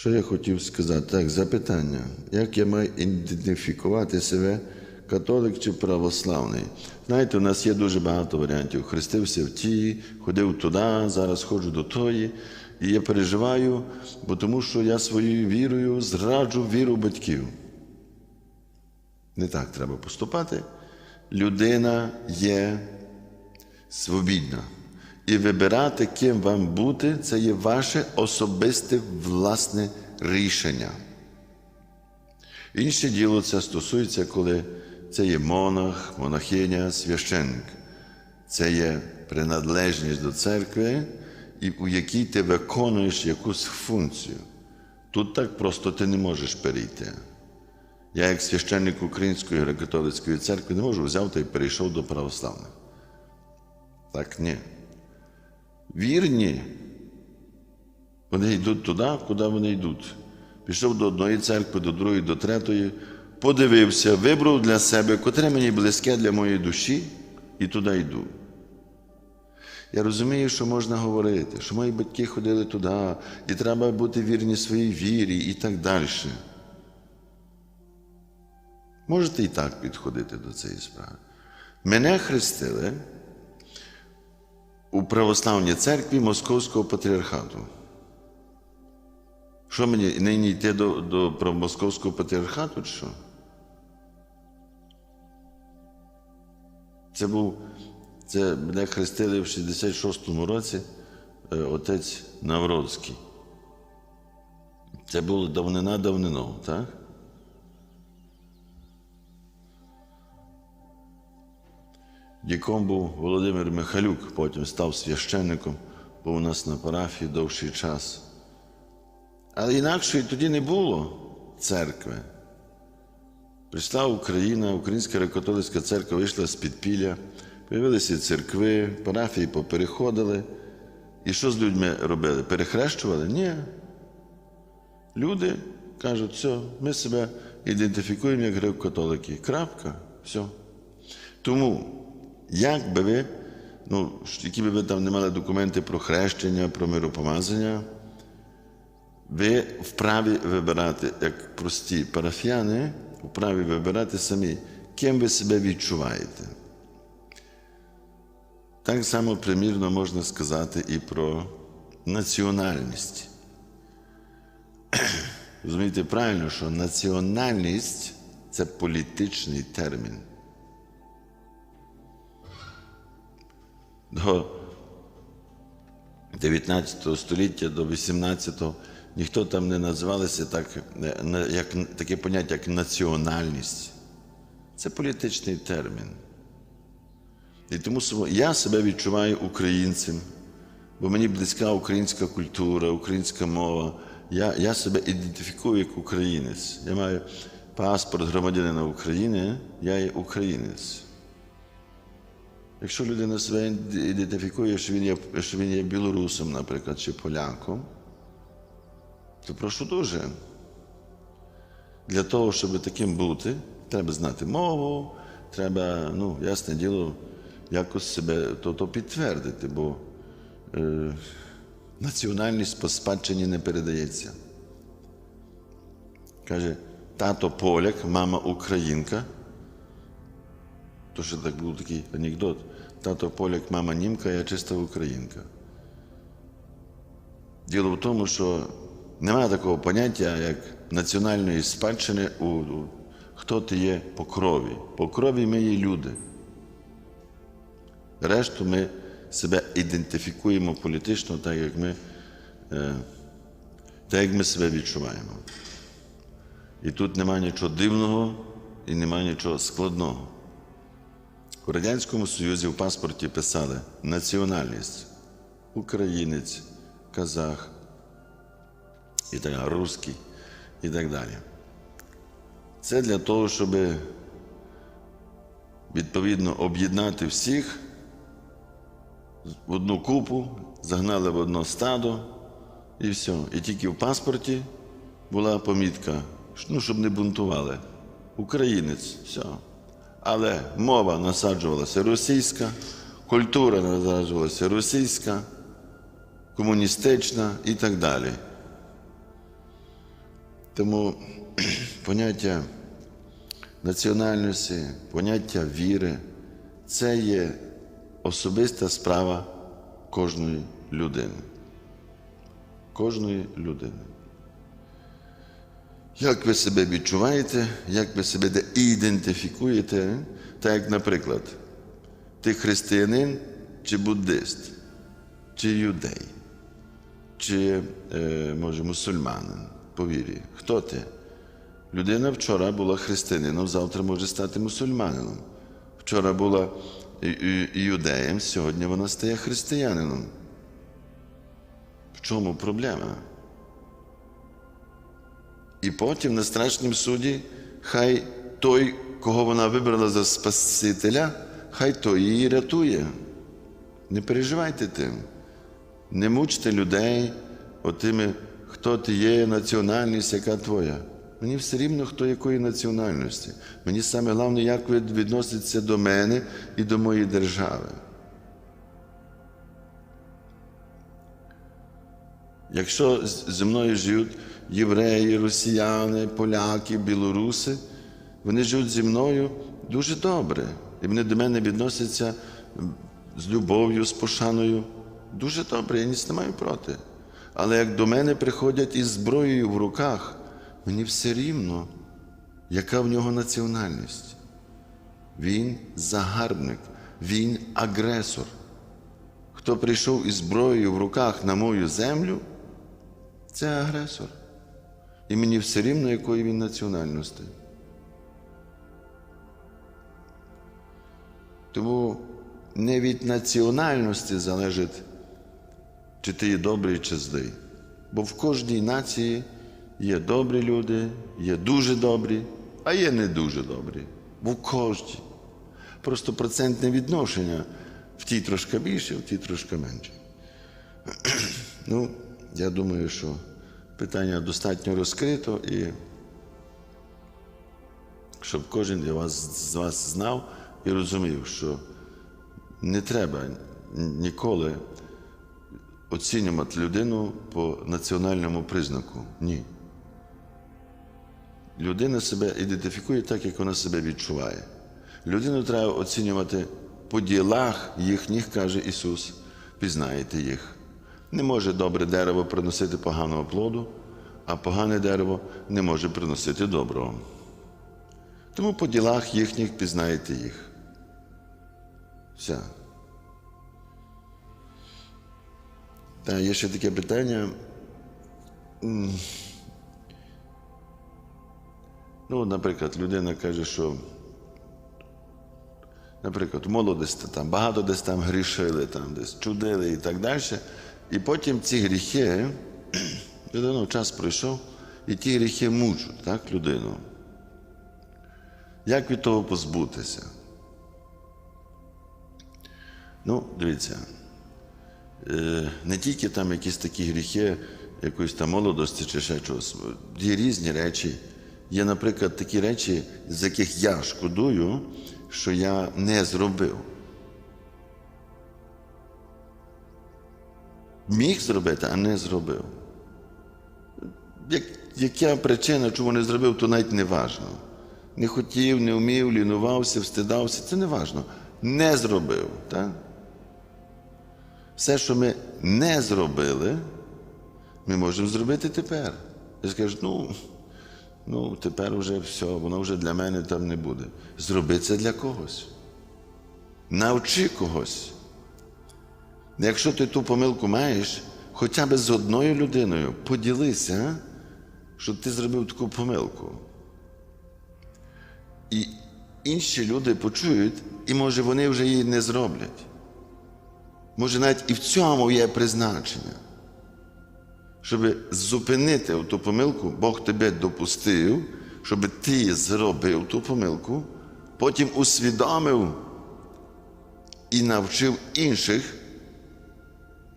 Що я хотів сказати? Так, запитання. Як я маю ідентифікувати себе, католик чи православний? Знаєте, у нас є дуже багато варіантів. Хрестився в тій, ходив туди, зараз ходжу до тої. І я переживаю, бо тому що я своєю вірою зраджу віру батьків. Не так треба поступати. Людина є свобідна. І вибирати, ким вам бути, це є ваше особисте власне рішення. Інше діло це стосується, коли це є монах, монахиня, священник. Це є приналежність до церкви, і у якій ти виконуєш якусь функцію. Тут так просто ти не можеш перейти. Я, як священник Української греко-католицької церкви, не можу взяв та й перейшов до православних. Так ні. Вірні. Вони йдуть туди, куди вони йдуть. Пішов до одної церкви, до другої, до третьої, подивився, вибрав для себе, котре мені близьке для моєї душі, і туди йду. Я розумію, що можна говорити, що мої батьки ходили туди, і треба бути вірні своїй вірі і так далі. Можете і так підходити до цієї справи. Мене хрестили у православній церкві Московського патріархату. Що мені нині йти до, до Московського патріархату? чи що? Це був, це мене хрестили в 66-му році е, отець Навроцький. Це було давнина давнино, так? Діком був Володимир Михалюк, потім став священником, був у нас на парафії довший час. Але інакше тоді не було церкви. Прийшла Україна, Українська греко-католицька церква вийшла з підпілля, появилися церкви, парафії попереходили. І що з людьми робили? Перехрещували? Ні. Люди кажуть, все, ми себе ідентифікуємо як греко-католики. Крапка, все. Тому, як би ви, ну, які би ви там не мали документи про хрещення, про миропомазання, ви вправі вибирати, як прості парафіяни, вправі вибирати самі, ким ви себе відчуваєте. Так само примірно можна сказати і про національність. Розумієте правильно, що національність це політичний термін. До 19 століття, до 18-го ніхто там не називалися так, як, таке поняття, як національність. Це політичний термін. І тому я себе відчуваю українцем, бо мені близька українська культура, українська мова. Я я себе ідентифікую як українець. Я маю паспорт громадянина України, я є українець. Якщо людина себе ідентифікує, що він є, що він є білорусом, наприклад, чи поляком, то прошу дуже. Для того, щоб таким бути, треба знати мову, треба, ну, ясне діло, якось себе то, то підтвердити, бо е, національність по спадщині не передається. Каже, тато поляк, мама українка. То що так був такий анекдот. Тато поляк, мама німка, я чиста українка. Діло в тому, що немає такого поняття, як національної спадщини, у, у хто ти є по крові. По крові ми є люди. Решту ми себе ідентифікуємо політично, так як ми, е, так як ми себе відчуваємо. І тут немає нічого дивного і немає нічого складного. У Радянському Союзі в паспорті писали національність українець, казах, і так русський і так далі. Це для того, щоб відповідно об'єднати всіх в одну купу, загнали в одно стадо і все. І тільки в паспорті була помітка, ну, щоб не бунтували. Українець, все. Але мова насаджувалася російська, культура насаджувалася російська, комуністична і так далі. Тому поняття національності, поняття віри це є особиста справа кожної людини. Кожної людини. Як ви себе відчуваєте, як ви себе ідентифікуєте, так як, наприклад, ти християнин чи буддист, чи юдей, чи, е, може, мусульманин по вірі. Хто ти? Людина вчора була християнином, завтра може стати мусульманином. Вчора була юдеєм, сьогодні вона стає християнином. В чому проблема? І потім на страшнім суді хай той, кого вона вибрала за Спасителя, хай той її рятує. Не переживайте тим. Не мучте людей отими, хто ти є, національність, яка твоя. Мені все рівно, хто якої національності. Мені саме головне, як ви відноситеся до мене і до моєї держави. Якщо зі мною живуть євреї, росіяни, поляки, білоруси, вони живуть зі мною дуже добре. І вони до мене відносяться з любов'ю, з пошаною. Дуже добре, я ніч не маю проти. Але як до мене приходять із зброєю в руках, мені все рівно, яка в нього національність. Він загарбник, він агресор. Хто прийшов із зброєю в руках на мою землю, це агресор. І мені все рівно, якої він національності. Тому не від національності залежить, чи ти є добрий, чи злий. Бо в кожній нації є добрі люди, є дуже добрі, а є не дуже добрі. В кожній. Просто процентне відношення в тій трошки більше, в тій трошки менше. Ну, я думаю, що питання достатньо розкрито і щоб кожен з вас, з вас знав і розумів, що не треба ніколи оцінювати людину по національному признаку. Ні. Людина себе ідентифікує так, як вона себе відчуває. Людину треба оцінювати по ділах їхніх, каже Ісус, пізнаєте їх. Не може добре дерево приносити поганого плоду, а погане дерево не може приносити доброго. Тому по ділах їхніх пізнаєте їх. Все. Та є ще таке питання. Ну, наприклад, людина каже, що, наприклад, в молодості там багато десь там грішили, там десь чудили і так далі. І потім ці гріхи, людину час пройшов, і ті гріхи мучать так, людину. Як від того позбутися? Ну, дивіться, не тільки там якісь такі гріхи, якоїсь там молодості чи ще чогось. Є різні речі. Є, наприклад, такі речі, з яких я шкодую, що я не зробив. Міг зробити, а не зробив. Як, яка причина, чому не зробив, то навіть не важно. Не хотів, не вмів, лінувався, встидався, це не важно. Не зробив. Так? Все, що ми не зробили, ми можемо зробити тепер. Я скажу, ну, ну тепер вже все, воно вже для мене там не буде. Зроби це для когось. Навчи когось. Якщо ти ту помилку маєш, хоча б з одною людиною поділися, що ти зробив таку помилку. І інші люди почують, і може вони вже її не зроблять. Може, навіть і в цьому є призначення. Щоб зупинити ту помилку, Бог тебе допустив, щоб ти зробив ту помилку, потім усвідомив і навчив інших,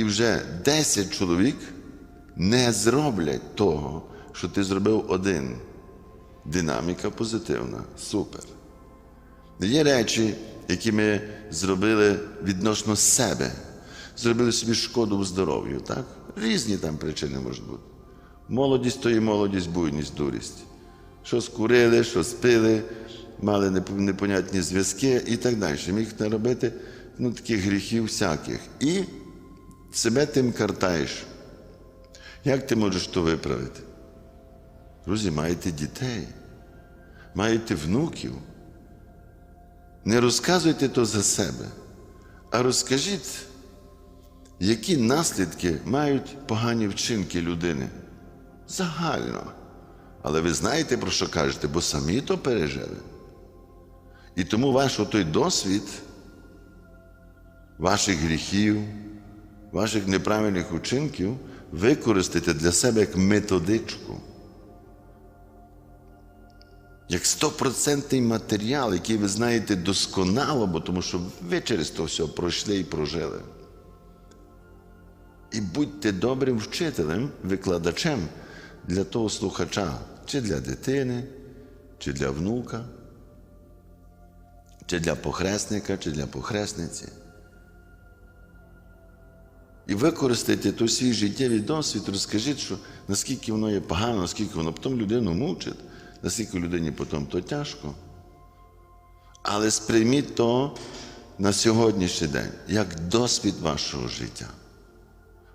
і вже 10 чоловік не зроблять того, що ти зробив один. Динаміка позитивна. Супер. Є речі, які ми зробили відносно себе, зробили собі шкоду в здоров'ю, так? Різні там причини можуть бути. Молодість то і молодість, буйність, дурість. Що скурили, що спили, мали непонятні зв'язки і так далі. Міг наробити ну, таких гріхів всяких. І себе тим картаєш. Як ти можеш то виправити? Друзі, маєте дітей, маєте внуків. Не розказуйте то за себе, а розкажіть, які наслідки мають погані вчинки людини. Загально. Але ви знаєте, про що кажете, бо самі то пережили. І тому ваш той досвід ваших гріхів, ваших неправильних учинків використайте для себе як методичку. Як стопроцентний матеріал, який ви знаєте досконало, бо тому що ви через то все пройшли і прожили. І будьте добрим вчителем, викладачем для того слухача, чи для дитини, чи для внука, чи для похресника, чи для похресниці. І використайте той свій життєвий досвід, розкажіть, що наскільки воно є погано, наскільки воно потім людину мучить, наскільки людині потім то тяжко. Але сприйміть то на сьогоднішній день як досвід вашого життя.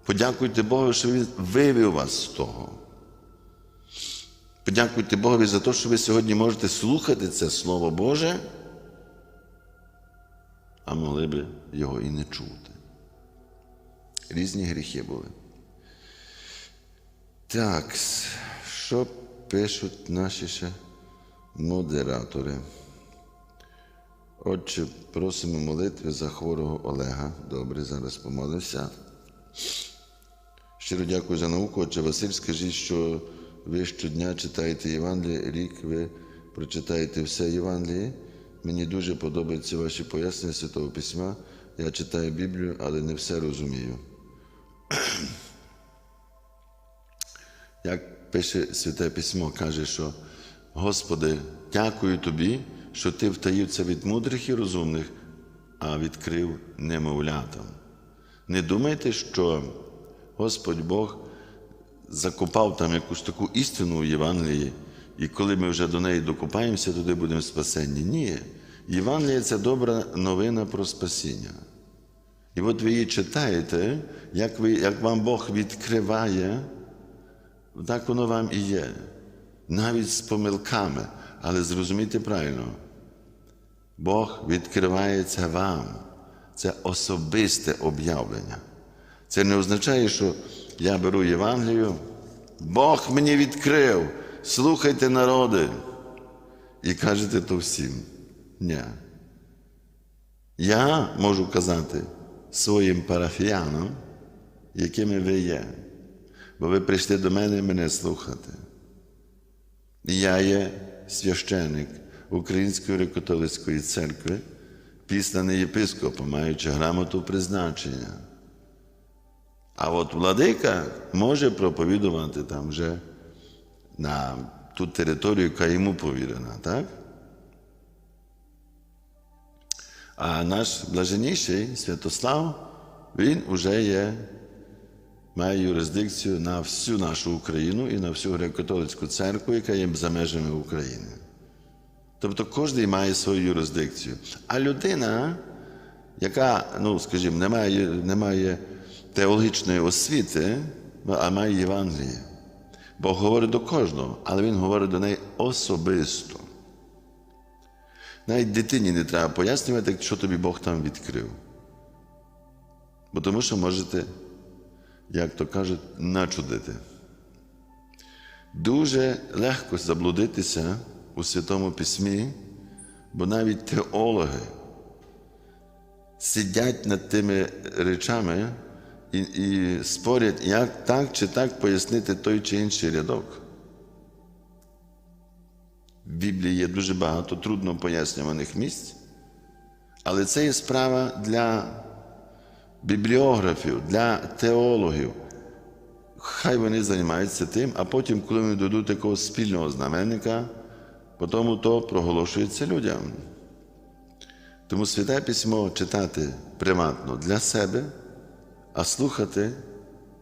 Подякуйте Богу, що Він вивів вас з того. Подякуйте Богові за те, що ви сьогодні можете слухати це Слово Боже, а могли би його і не чути. Різні гріхи були. Так, що пишуть наші ще модератори? Отче, просимо молитви за хворого Олега. Добре, зараз помолився. Щиро дякую за науку. Отче Василь, скажіть, що ви щодня читаєте Євангеліє, рік ви прочитаєте все Євангеліє. Мені дуже подобаються ваші пояснення Святого Письма. Я читаю Біблію, але не все розумію. Як пише Святе Письмо, каже, що Господи, дякую Тобі, що Ти втаїв це від мудрих і розумних, а відкрив немовлятам. Не думайте, що Господь Бог закопав там якусь таку істину у Євангелії, і коли ми вже до неї докопаємося, туди будемо спасенні. Ні. Євангеліє це добра новина про спасіння. І от ви її читаєте, як, ви, як вам Бог відкриває, так воно вам і є. Навіть з помилками. Але зрозумійте правильно, Бог відкривається вам. Це особисте об'явлення. Це не означає, що я беру Євангелію, Бог мені відкрив, слухайте народи. І кажете то всім. Ні. Я можу казати своїм парафіянам, якими ви є, бо ви прийшли до мене мене слухати. І я є священик Української греко-католицької церкви, післаний єпископом, маючи грамоту призначення. А от владика може проповідувати там вже на ту територію, яка йому повірена, так? А наш блаженніший Святослав, він вже є, має юрисдикцію на всю нашу Україну і на всю греко-католицьку церкву, яка є за межами України. Тобто кожен має свою юрисдикцію. А людина, яка, ну, скажімо, не має, не має теологічної освіти, а має Євангеліє. Бог говорить до кожного, але Він говорить до неї особисто. Навіть дитині не треба пояснювати, що тобі Бог там відкрив. Бо тому що можете, як то кажуть, начудити. Дуже легко заблудитися у Святому Письмі, бо навіть теологи сидять над тими речами і, і спорять, як так чи так пояснити той чи інший рядок. В Біблії є дуже багато трудно пояснюваних місць, але це є справа для бібліографів, для теологів. Хай вони займаються тим, а потім, коли вони дадуть такого спільного знаменника, потім то проголошується людям. Тому святе письмо читати приватно для себе, а слухати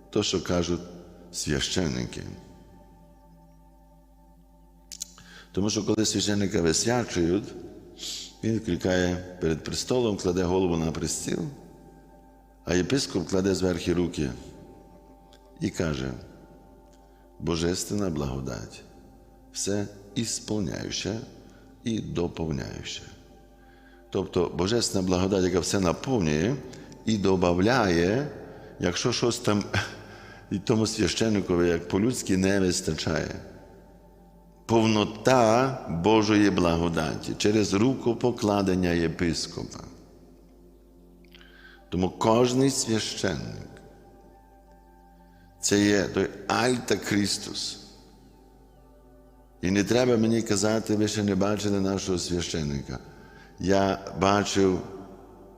то, що кажуть священники. Тому що коли священника висвячують, він клікає перед престолом, кладе голову на престіл, а єпископ кладе зверху руки і каже: Божественна благодать, все ісполняюче і доповняюче. Тобто Божественна благодать, яка все наповнює і додає, якщо щось там і тому священникові, як по-людськи, не вистачає. Повнота Божої благодаті через рукопокладення єпископа. Тому кожний священник це є той Альта Христос. І не треба мені казати, ви ще не бачили нашого священника. Я бачив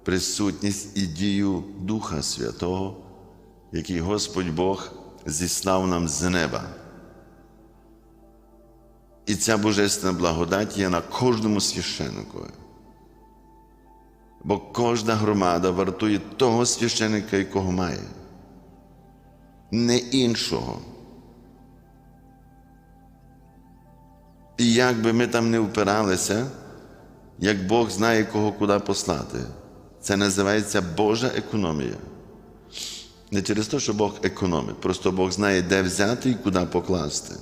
присутність і дію Духа Святого, який Господь Бог зіслав нам з неба. І ця божественна благодать є на кожному священникові. Бо кожна громада вартує того священника, якого має, не іншого. І як би ми там не впиралися, як Бог знає, кого куди послати. Це називається Божа економія. Не через те, що Бог економить, просто Бог знає, де взяти і куди покласти.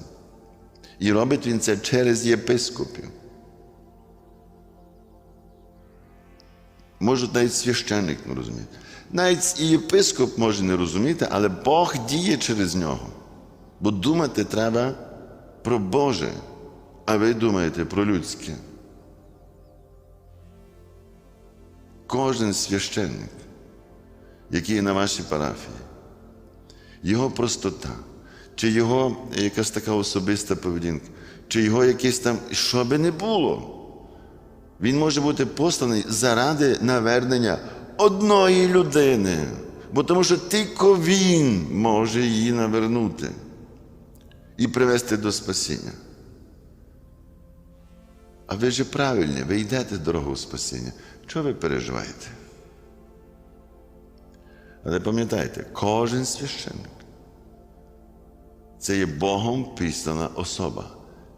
І робить він це через єпископів. Може, навіть священник не розуміє. Навіть і єпископ може не розуміти, але Бог діє через нього. Бо думати треба про Боже, а ви думаєте про людське. Кожен священник, який є на вашій парафії, його простота, чи його якась така особиста поведінка, чи його якесь там, що би не було, він може бути посланий заради навернення одної людини, бо тому що тільки він може її навернути і привести до спасіння. А ви же правильні, ви йдете дорогу спасіння. Чого ви переживаєте? Але пам'ятайте, кожен священник це є Богом післана особа.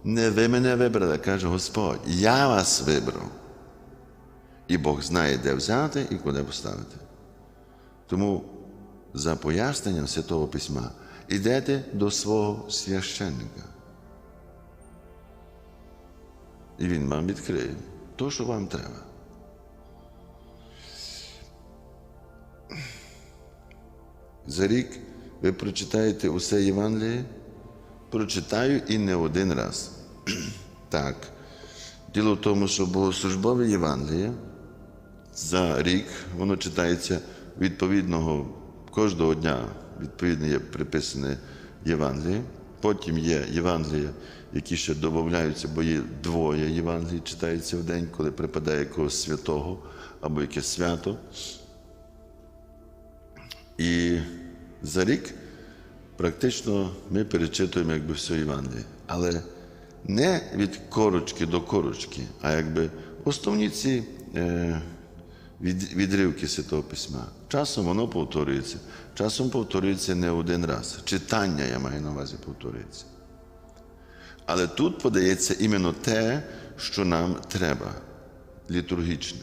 Не ви мене вибрали, каже Господь, я вас вибрав. І Бог знає, де взяти і куди поставити. Тому за поясненням Святого Письма йдете до свого священника. І він вам відкриє то, що вам треба. За рік ви прочитаєте усе Євангеліє? Прочитаю і не один раз. так. Діло в тому, що богослужбове Євангеліє за рік воно читається відповідного кожного дня, відповідно є приписане Євангеліє. Потім є Євангелія, які ще додаються, бо є двоє Євангелій, читається в день, коли припадає якогось святого або якесь свято. І за рік практично ми перечитуємо якби все Євангеліє. Але не від корочки до корочки, а якби основні ці е, від, відривки Святого Письма. Часом воно повторюється, часом повторюється не один раз. Читання, я маю на увазі, повторюється. Але тут подається іменно те, що нам треба, літургічне.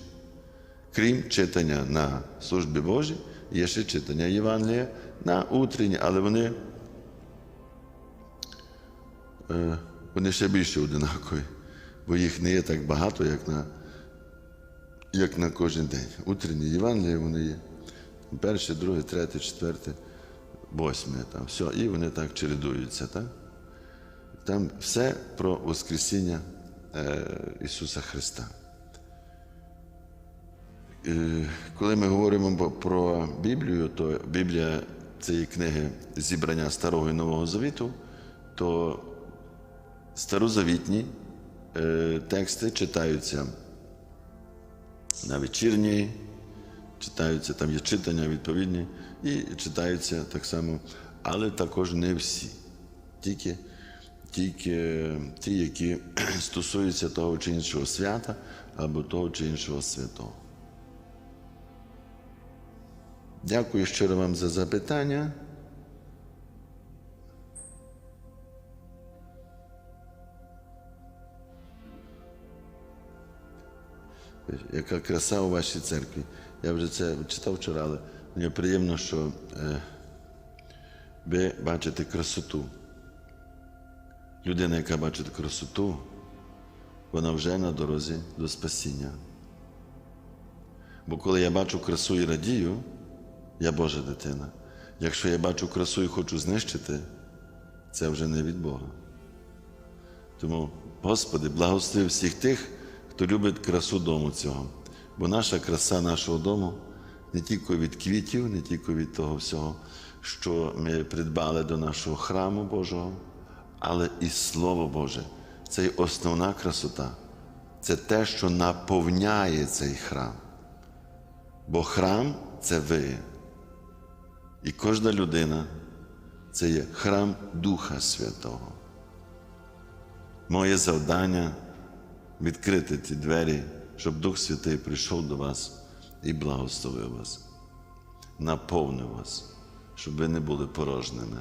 Крім читання на службі Божій, є ще читання Євангелія на утренні, але вони, е, вони ще більше одинакові, бо їх не є так багато, як на, як на кожен день. Утренні Євангелія вони є. Перше, друге, третє, четверте, восьме. Там, все, і вони так чередуються. Так? Там все про Воскресіння е, Ісуса Христа. Е, коли ми говоримо про Біблію, то Біблія це є книги зібрання Старого і Нового Завіту, то старозавітні е, тексти читаються на вечірній, читаються, там є читання відповідні, і читаються так само, але також не всі. Тільки тільки ті, які стосуються того чи іншого свята або того чи іншого святого. Дякую щиро вам за запитання. яка краса у вашій церкві. Я вже це читав вчора, але мені приємно, що е, ви бачите красоту. Людина, яка бачить красоту, вона вже на дорозі до спасіння. Бо коли я бачу красу і радію, я Божа дитина. Якщо я бачу красу і хочу знищити, це вже не від Бога. Тому, Господи, благослови всіх тих, хто любить красу дому цього. Бо наша краса нашого дому не тільки від квітів, не тільки від того всього, що ми придбали до нашого храму Божого, але і Слово Боже. Це й основна красота. Це те, що наповняє цей храм. Бо храм це ви. І кожна людина це є храм Духа Святого. Моє завдання відкрити ті двері, щоб Дух Святий прийшов до вас і благословив вас, наповнив вас, щоб ви не були порожніми.